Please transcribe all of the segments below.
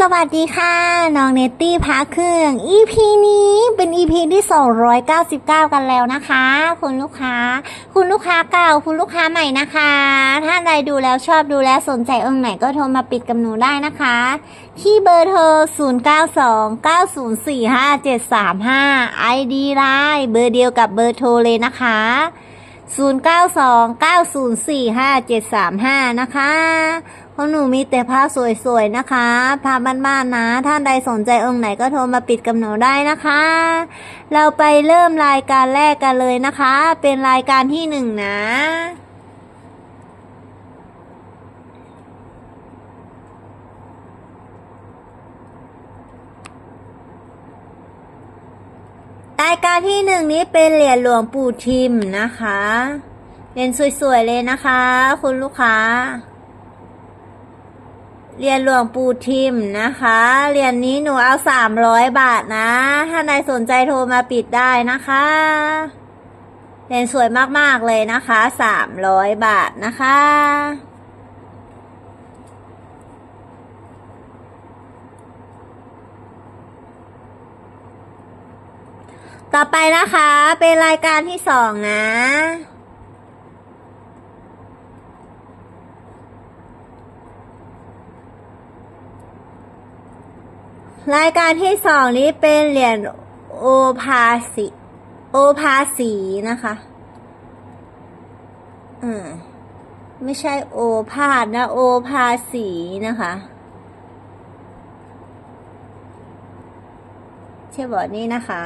สวัสดีค่ะ น้องเนตตี้พาเครื่อง EP นี้เป็น EP ที่ 299 กันแล้วนะคะ คุณลูกค้า คุณลูกค้าเก่า คุณลูกค้าใหม่นะคะ ถ้าใดดูแล้วชอบดูแล้วสนใจองค์ไหนก็โทรมาปิดกับหนูได้นะคะ ที่เบอร์โทร 0929045735 ID ไลน์เบอร์เดียวกับเบอร์โทรเลยนะคะ 0929045735 นะคะ ของหนูมีแต่ผ้าสวยๆนะคะผ้าบ้านๆนะ ท่านใดสนใจองค์ไหนก็โทรมาปิดกับหนูได้นะคะ เราไปเริ่มรายการแรกกันเลยนะคะ เป็นรายการที่หนึ่งนะรายการที่หนึ่งนี้เป็นเหรียญหลวงปู่ทิมนะคะเหรียญสวยๆเลยนะคะ คุณลูกค้า เหรียญหลวงปู่ทิมนะคะเหรียญนี้หนูเอาสามร้อยบาทนะ ถ้าใครสนใจโทรมาปิดได้นะคะเหรียญสวยมากๆเลยนะคะสามร้อยบาทนะคะ ต่อไปนะคะ เป็นรายการที่สองนะ รายการที่สองนี้เป็นเหรียญโอภาสีโอภาสีนะคะ อืมไม่ใช่โอภาสนะ โอภาสีนะคะใช่บอร์ดนี้นะคะ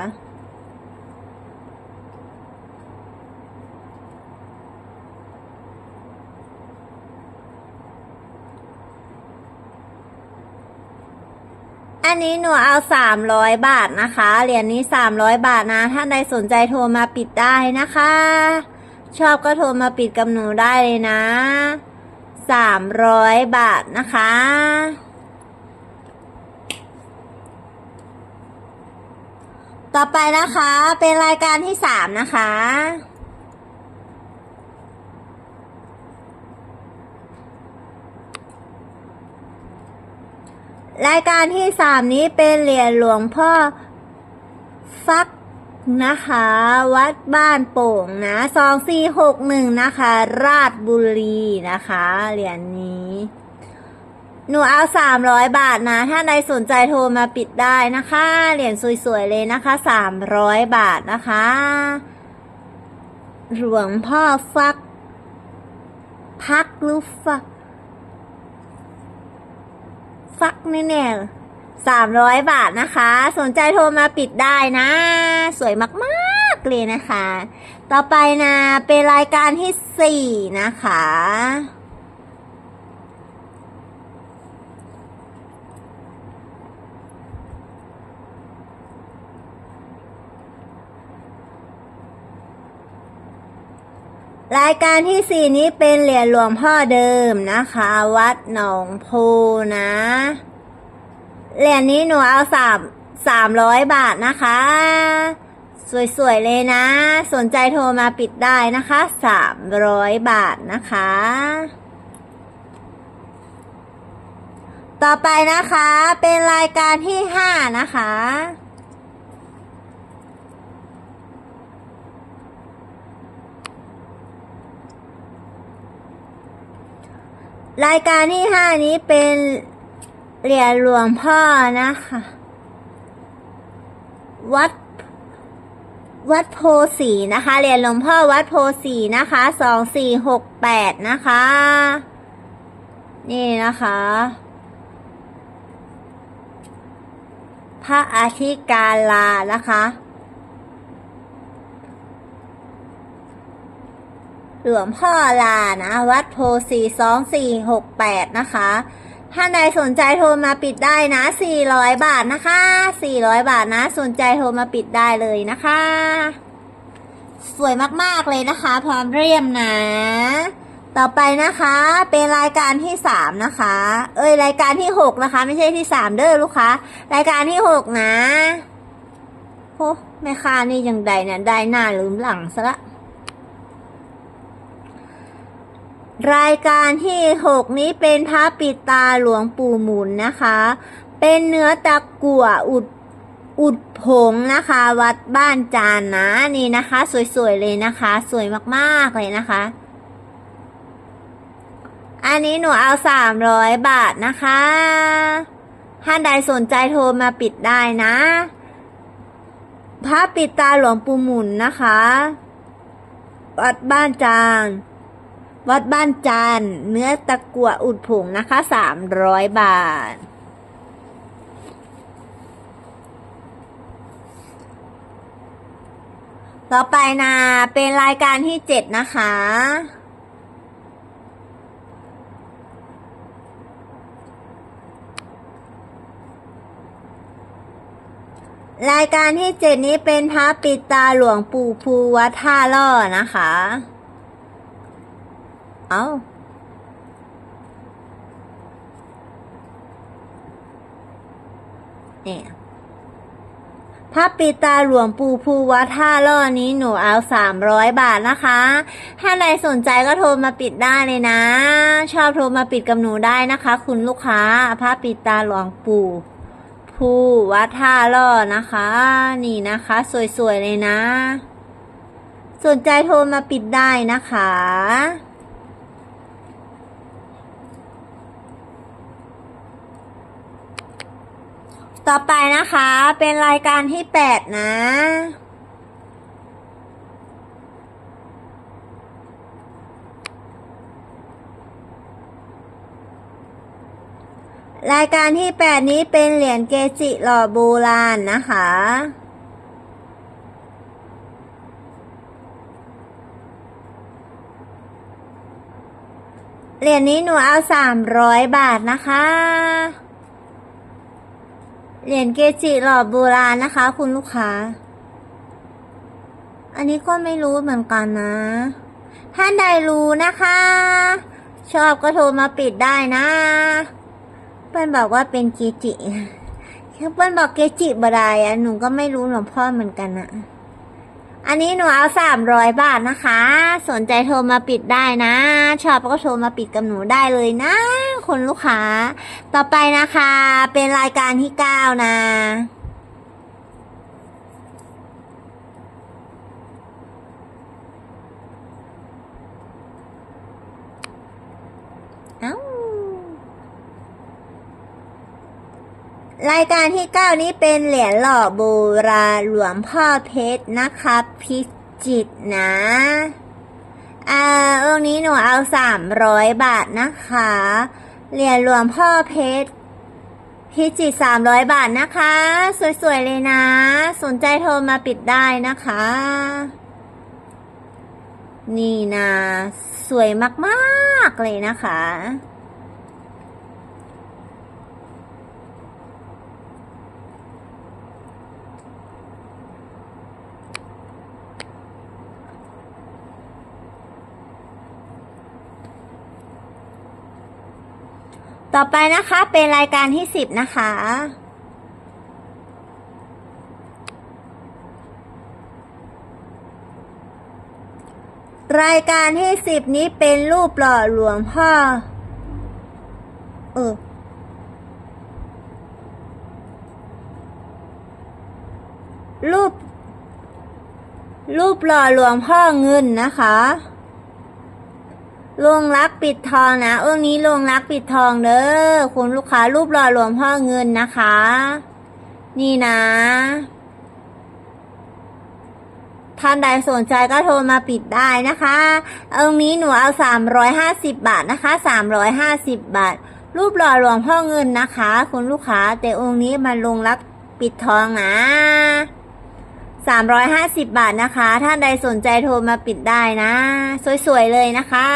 อันนี้หนูเอาสามร้อยบาทนะคะ เหรียญนี้สามร้อยบาทนะ ถ้าใดสนใจโทรมาปิดได้นะคะ ชอบก็โทรมาปิดกับหนูได้เลยนะสามร้อยบาทนะคะต่อไปนะคะ เป็นรายการที่สามนะคะ รายการที่สามนี้เป็นเหรียญหลวงพ่อฟักนะคะ วัดบ้านโป่งนะสองสี่หกหนึ่งนะคะ ราชบุรีนะคะ เหรียญนี้ หนูเอาสามร้อยบาทนะ ถ้าใดสนใจโทรมาปิดได้นะคะ เหรียญสวยๆเลยนะคะสามร้อยบาทนะคะ หลวงพ่อฟัก พักรือฟัก ฟักแน่ๆสามร้อยบาทนะคะ สนใจโทรมาปิดได้นะ สวยมากๆเลยนะคะ ต่อไปนะ เป็นรายการที่สี่นะคะ รายการที่สี่นี้เป็นเหรียญหลวงพ่อเดิมนะคะ วัดหนองโพนะ เหรียญนี้หนูเอาสามสามร้อยบาทนะคะ สวยๆเลยนะ สนใจโทรมาปิดได้นะคะสามร้อยบาทนะคะ ต่อไปนะคะเป็นรายการที่ห้านะคะ รายการที่ห้านี้เป็นเหรียญหลวงพ่อนะคะ วัด วัดโพสีนะคะเหรียญหลวงพ่อวัดโพสีนะคะสองสี่หกแปดนะคะ นี่นะคะ พระอาทิกาลานะคะ หลวงพ่อลานะวัดโพสีสองสี่หกแปดนะคะ ท่านใดสนใจโทรมาปิดได้นะสี่ร้อยบาทนะคะสี่ร้อยบาทนะ สนใจโทรมาปิดได้เลยนะคะ สวยมากๆเลยนะคะ พร้อมเรียมนะ ต่อไปนะคะ เป็นรายการที่สามนะคะ เอ้ยรายการที่หกนะคะ ไม่ใช่ที่สามเด้อลูกค้ารายการที่หกนะโอ้แม่ค้านี่ยังใดเนี่ยได้หน้าลืมหลังซะละ รายการที่หกนี้เป็นพระปิดตาหลวงปู่หมุนนะคะ เป็นเนื้อตะกั่วอุดอุดผงนะคะ วัดบ้านจานนะนี่นะคะ สวยๆเลยนะคะ สวยมากๆเลยนะคะ อันนี้หนูเอาสามร้อยบาทนะคะท่านใดสนใจโทรมาปิดได้นะพระปิดตาหลวงปู่หมุนนะคะ วัดบ้านจาน วัดบ้านจานเนื้อตะกั่วอุดผงนะคะสามร้อยบาท ต่อไปนะเป็นรายการที่เจ็ดนะคะ รายการที่เจ็ดนี้เป็นพระปิดตาหลวงปู่ภูวัดท่าล่อนะคะ เอาเนี่ยพระปิตาหลวงปู่ภูวัดท่าล่อนี้หนูเอาสามร้อยบาทนะคะ ถ้าใครสนใจก็โทรมาปิดได้เลยนะ ชอบโทรมาปิดกับหนูได้นะคะ คุณลูกค้าพระปิตาหลวงปู่ภูวัดท่าล่อนะคะ นี่นะคะ สวยๆเลยนะ สนใจโทรมาปิดได้นะคะ ต่อไปนะคะ เป็นรายการที่แปดนะ รายการที่แปดนี้เป็นเหรียญเกจิหล่อโบราณนะคะเหรียญนี้หนูเอาสามร้อยบาทนะคะ เหรียญเกจิหล่อโบราณนะคะ คุณลูกค้า อันนี้ก็ไม่รู้เหมือนกันนะ ท่านใดรู้นะคะ ชอบก็โทรมาปิดได้นะ เปิ้ลบอกว่าเป็นเกจิเปิ้ลบอกเกจิบรายอะหนูก็ไม่รู้หลวงพ่อเหมือนกันอะ อันนี้หนูเอาสามร้อยบาทนะคะ สนใจโทรมาปิดได้นะ ชอบก็โทรมาปิดกับหนูได้เลยนะ คนลูกค้า ต่อไปนะคะ เป็นรายการที่เก้านะ รายการที่เก้านี้เป็นเหรียญหล่อโบราณหลวงพ่อเพชรนะคะพิจิตนะ อ่าองค์นี้หนูเอาสามร้อยบาทนะคะ เหรียญหลวงพ่อเพชรพิจิตรสามร้อยบาทนะคะ สวย ๆ เลยนะ สนใจโทรมาปิดได้นะคะ นี่นะ สวยมาก ๆ เลยนะคะ ต่อไปนะคะเป็นรายการที่สิบนะคะ รายการที่สิบนี้เป็นรูปหล่อหลวงพ่อ เออรูป รูปหล่อหลวงพ่อเงินนะคะ ลงรักปิดทองนะองนี้ลงรักปิดทองเด้อคุณลูกค้ารูปหล่อหลวงพ่อเงินนะคะ นี่นะท่านใดสนใจก็โทรมาปิดได้นะคะองนี้หนูเอาสามร้อยห้าสิบบาทนะคะสามร้อยห้าสิบบาท รูปหล่อหลวงพ่อเงินนะคะ คุณลูกค้าแต่องค์นี้มันลงรักปิดทองนะ สามร้อยห้าสิบบาทนะคะ ถ้าใดสนใจโทรมาปิดได้นะ สวย ๆ เลยนะคะ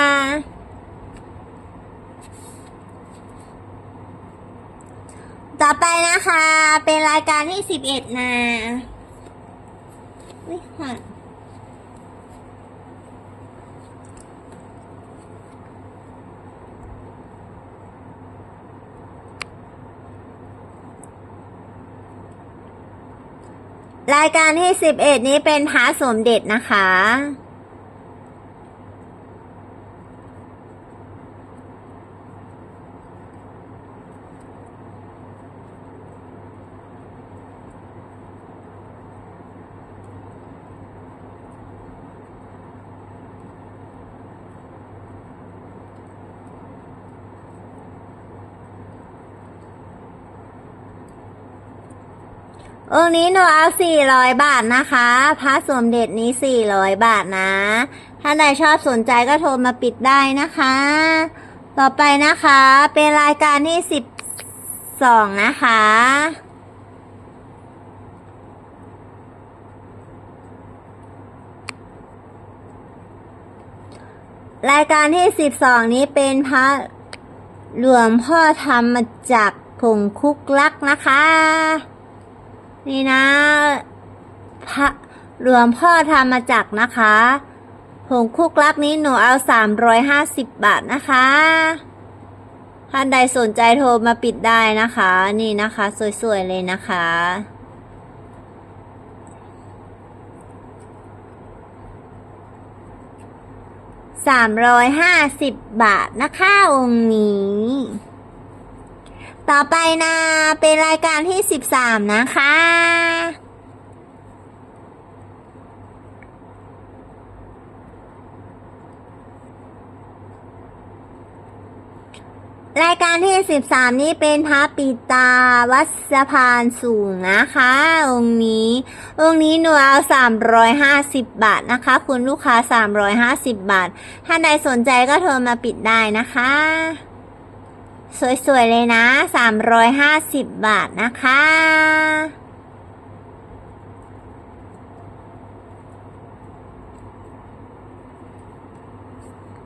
ต่อไปนะคะ เป็นรายการที่สิบเอ็ดนะวิหัน รายการที่สิบเอ็ดนี้เป็นพระสมเด็จนะคะ องค์นี้หนูเอาสี่ร้อยบาทนะคะ พระสมเด็จนี้สี่ร้อยบาทนะ ถ้าใครชอบสนใจก็โทรมาปิดได้นะคะ ต่อไปนะคะ เป็นรายการที่สิบสองนะคะรายการที่สิบสองนี้เป็นพระหลวงพ่อธรรมจักรผงคุกลักนะคะ นี่นะพระหลวงพ่อธรรมจักรนะคะผงคุกลักนี้หนูเอาสามร้อยห้าสิบบาทนะคะท่านใดสนใจโทรมาปิดได้นะคะ นี่นะคะ สวยๆเลยนะคะ สามร้อยห้าสิบบาทนะคะองค์นี้ ต่อไปนะเป็นรายการที่สิบสามนะคะ รายการที่สิบสามนี้เป็นพระปิตาวัดสะพานสูงนะคะ องค์นี้ องค์นี้หนูเอาสามร้อยห้าสิบบาทนะคะ คุณลูกค้าสามร้อยห้าสิบบาท ถ้าใดสนใจก็โทรมาปิดได้นะคะ สวย ๆ เลยนะสามร้อยห้าสิบบาทนะคะ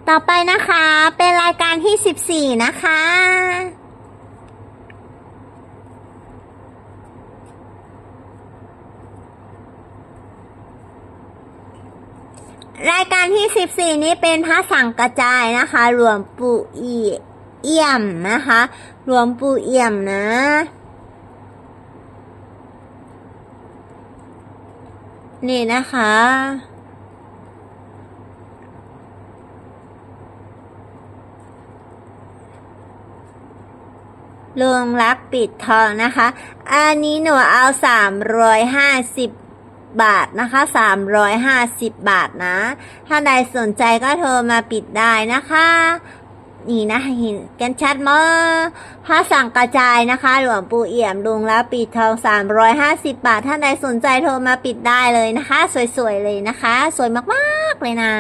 ต่อไปนะคะ เป็นรายการที่สิบสี่นะคะรายการที่สิบสี่นี้เป็นพระสังกระจายนะคะ หลวงปู่อี เอี่ยมนะคะหลวงปู่เอี่ยมนะนี่นะคะ ลวงรักปิดทองนะคะ อันนี้หนูเอาสามร้อยห้าสิบบาทนะคะสามร้อยห้าสิบบาทนะ ถ้าใดสนใจก็โทรมาปิดได้นะคะ นี่นะเห็นกันชัดมั้พระสั่งกระจายนะคะ หลวงปู่เอี่ยมลุงแล้วปิดทองสามร้อยห้าสิบบาทถ้าใดสนใจโทรมาปิดได้เลยนะคะ สวยๆเลยนะคะ สวยมากๆเลยนะ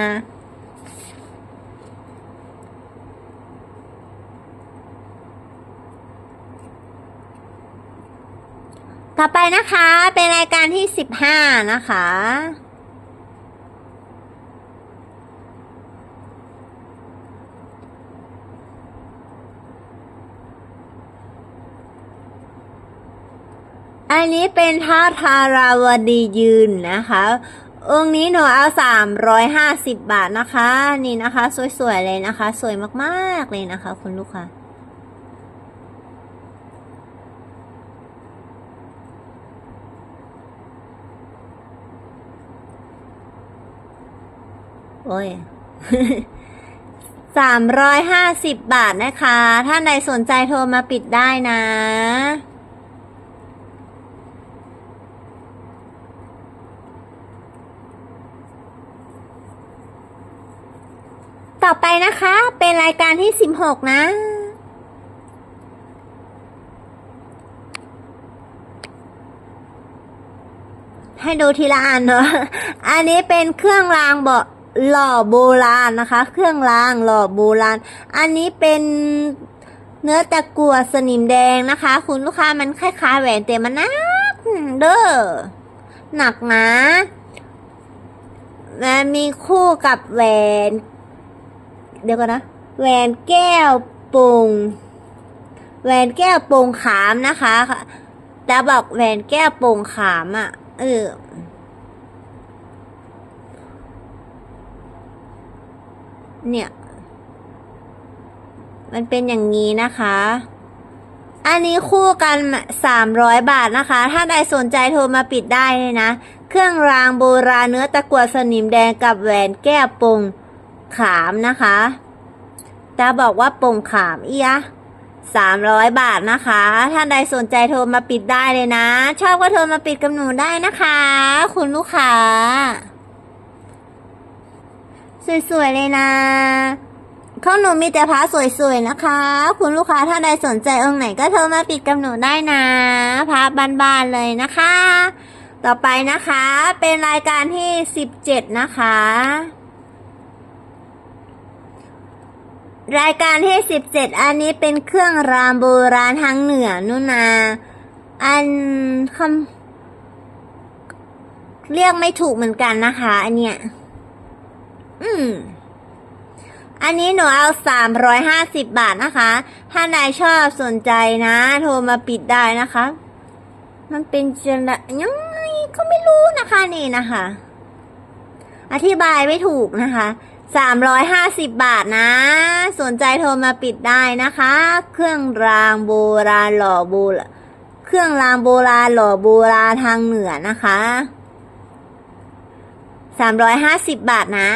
ต่อไปนะคะ เป็นรายการที่สิบห้านะคะ นนี้เป็นท่าทาราวดียืนนะคะ องค์นี้หนูเอาสามร้อยห้าสิบบาทนะคะ นี่นะคะ สวยๆเลยนะคะ สวยมากๆเลยนะคะ คุณลูกค้าโอ้ยสามร้อยห้าสิบบาทนะคะถ้าใดสนใจโทรมาปิดได้นะ ต่อไปนะคะ เป็นรายการที่สิบหกนะ ให้ดูทีละอันเนาะ อันนี้เป็นเครื่องรางเบาะหล่อโบราณนะคะ เครื่องรางหล่อโบราณ อันนี้เป็นเนื้อตะกั่วสนิมแดงนะคะ คุณลูกค้ามันคล้ายๆแหวนแต่มันหนักเด้อหนักนะและมีคู่กับแหวน เดี๋ยวก่อนนะแหวนแก้วโปงแหวนแก้วโปงขามนะคะจะบอกแหวนแก้วโปงขามอะ เออเนี่ย มันเป็นอย่างนี้นะคะ อันนี้คู่กันสามร้อยบาทนะคะ ถ้าใดสนใจโทรมาปิดได้เลยนะ เครื่องรางโบราณเนื้อตะกั่วสนิมแดงกับแหวนแก้วปง ขามนะคะจะบอกว่าปงขามเอียสามร้อยบาทนะคะถ้าใดสนใจโทรมาปิดได้เลยนะ ชอบก็โทรมาปิดกับหนูได้นะคะ คุณลูกค้า สวยๆเลยนะข้างหนูมีแต่พระสวยๆนะคะ คุณลูกค้าถ้าใดสนใจองค์ไหนก็โทรมาปิดกับหนูได้นะพระบานๆเลยนะคะ ต่อไปนะคะ เป็นรายการที่สิบเจ็ดนะคะ รายการที่สิบเจ็ดอันนี้เป็นเครื่องรางโบราณทางเหนือนุนา อันคำเรียกไม่ถูกเหมือนกันนะคะ อันเนี้ย อืม อันนี้หนูเอาสามร้อยห้าสิบบาทนะคะ ถ้านายชอบสนใจนะ โทรมาปิดได้นะคะ มันเป็นจะละยังไงก็ไม่รู้นะคะนี่นะคะ อธิบายไม่ถูกนะคะ สามร้อยห้าสิบบาทนะ สนใจโทรมาปิดได้นะคะ เครื่องรางโบราณหล่อโบราณเครื่องรางโบราณหล่อโบราณทางเหนือนะคะสามร้อยห้าสิบบาทนะ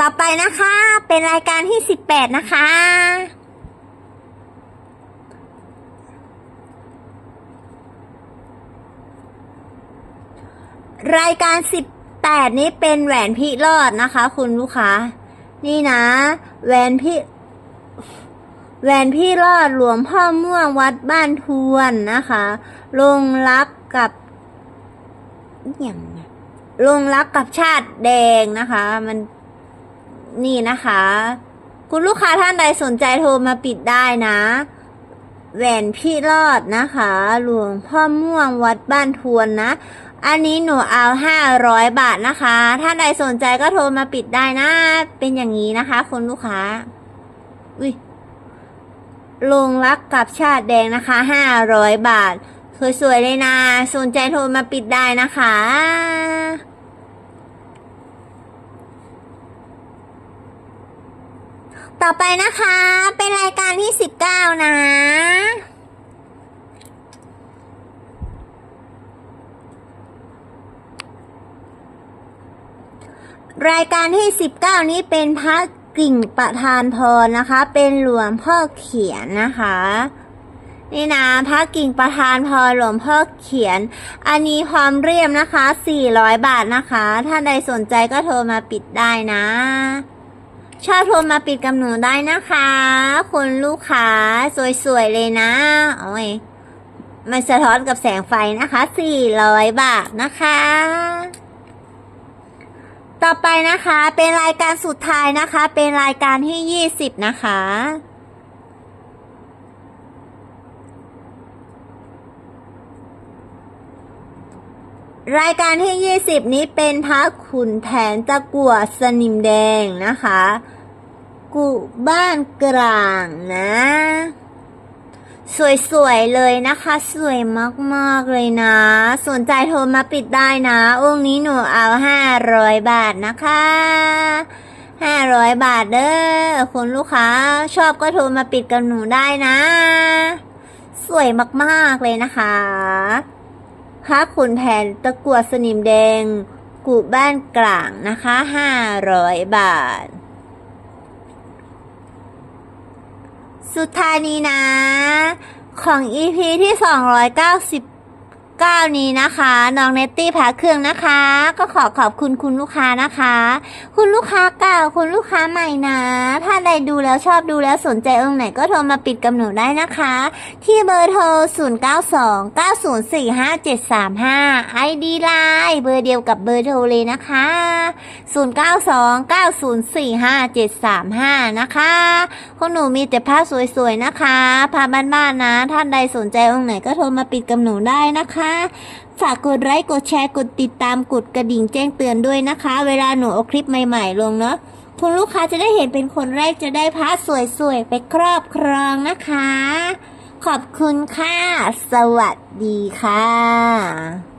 ต่อไปนะคะ เป็นรายการที่สิบแปดนะคะ รายการสิบแปดนี้เป็นแหวนพี่รอดนะคะ คุณลูกค้า นี่นะ แหวนพี่แหวนพี่รอดหลวงพ่อม่วงวัดบ้านทวนนะคะ ลงรักกับอย่างลงรักกับชาติแดงนะคะ มันนี่นะคะ คุณลูกค้าท่านใดสนใจโทรมาปิดได้นะ แหวนพี่รอดนะคะ หลวงพ่อม่วงวัดบ้านทวนนะ อันนี้หนูเอาห้าร้อยบาทนะคะ ถ้าใดสนใจก็โทรมาปิดได้นะ เป็นอย่างนี้นะคะคุณลูกค้า อุ้ยลงรักกับชาติแดงนะคะห้าร้อยบาทสวยๆเลยนะ สนใจโทรมาปิดได้นะคะ ต่อไปนะคะ เป็นรายการที่สิบเก้านะ รายการที่สิบเก้านี้เป็นพระกิ่งประธานพรนะคะ เป็นหลวงพ่อเขียนนะคะ นี่นะพระกิ่งประธานพรหลวงพ่อเขียน อันนี้พร้อมเรียมนะคะ 400 บาทนะคะ ถ้าใดสนใจก็โทรมาปิดได้นะ ชอบโทรมาปิดกับหนูได้นะคะ คุณลูกค้าสวยๆเลยนะโอ้ยมันสะท้อนกับแสงไฟนะคะ 400 บาทนะคะ ต่อไปนะคะ เป็นรายการสุดท้ายนะคะ เป็นรายการที่20นะคะ รายการที่20นี้เป็นพระขุนแผนตะกั่วสนิมแดงนะคะ กุบ้านกลางนะ สวยๆเลยนะคะ สวยมากๆเลยนะ สนใจโทรมาปิดได้นะ องค์นี้หนูเอาห้า ร้อยบาทนะคะห้าร้อยบาทเด้อคุณลูกค้า ชอบก็โทรมาปิดกับหนูได้นะ สวยมากๆเลยนะคะพระขุนแผนตะกั่วสนิมแดงกุบ้านกลางนะคะห้าร้อยบาท สุดท้ายนี้นะ ของ EP ที่ 299นี้นะคะน้องเนตตี้พาเครื่องนะคะ ก็ขอขอบคุณคุณลูกค้านะคะ คุณลูกค้าเก่าคุณลูกค้าใหม่นะ ถ้าใดดูแล้วชอบดูแล้วสนใจองค์ไหนก็โทรมาปิดกับหนูได้นะคะ ที่เบอร์โทร 092 904 5735 ID ไลน์เบอร์เดียวกับเบอร์โทรเลยนะคะ 092 904 5735 นะคะของหนูมีแต่ผ้าสวยๆนะคะผ้าบ้านๆนะ ท่านใดสนใจองค์ไหนก็โทรมาปิดกับหนูได้นะคะฝากกดไลค์กดแชร์กดติดตามกดกระดิ่งแจ้งเตือนด้วยนะคะ เวลาหนูเอาคลิปใหม่ ๆ ลงเนาะคุณลูกค้าจะได้เห็นเป็นคนแรกจะได้พระสวยๆ ไปครอบครองนะคะ ขอบคุณค่ะ สวัสดีค่ะ